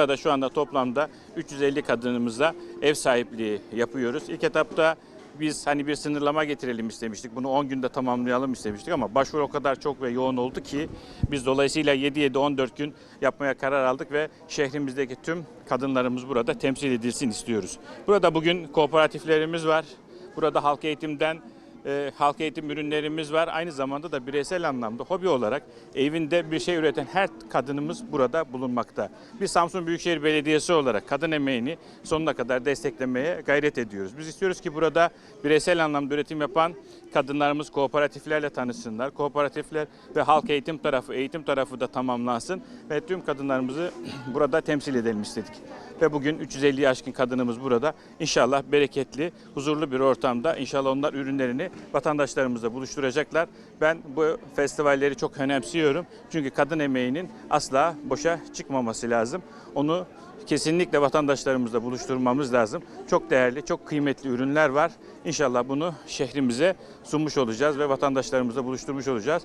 Burada şu anda toplamda 350 kadınımıza ev sahipliği yapıyoruz. İlk etapta biz hani bir sınırlama getirelim istemiştik. Bunu 10 günde tamamlayalım istemiştik ama başvuru o kadar çok ve yoğun oldu ki biz dolayısıyla 7-7-14 gün yapmaya karar aldık ve şehrimizdeki tüm kadınlarımız burada temsil edilsin istiyoruz. Burada bugün kooperatiflerimiz var. Burada halk eğitimden e, halk eğitim ürünlerimiz var. Aynı zamanda da bireysel anlamda hobi olarak evinde bir şey üreten her kadınımız burada bulunmakta. Biz Samsun Büyükşehir Belediyesi olarak kadın emeğini sonuna kadar desteklemeye gayret ediyoruz. Biz istiyoruz ki burada bireysel anlamda üretim yapan kadınlarımız kooperatiflerle tanışsınlar. Kooperatifler ve halk eğitim tarafı, eğitim tarafı da tamamlansın ve tüm kadınlarımızı burada temsil edelim istedik. Ve bugün 350 aşkın kadınımız burada. İnşallah bereketli, huzurlu bir ortamda inşallah onlar ürünlerini vatandaşlarımızla buluşturacaklar. Ben bu festivalleri çok önemsiyorum. Çünkü kadın emeğinin asla boşa çıkmaması lazım. Onu kesinlikle vatandaşlarımızla buluşturmamız lazım. Çok değerli, çok kıymetli ürünler var. İnşallah bunu şehrimize sunmuş olacağız ve vatandaşlarımızla buluşturmuş olacağız.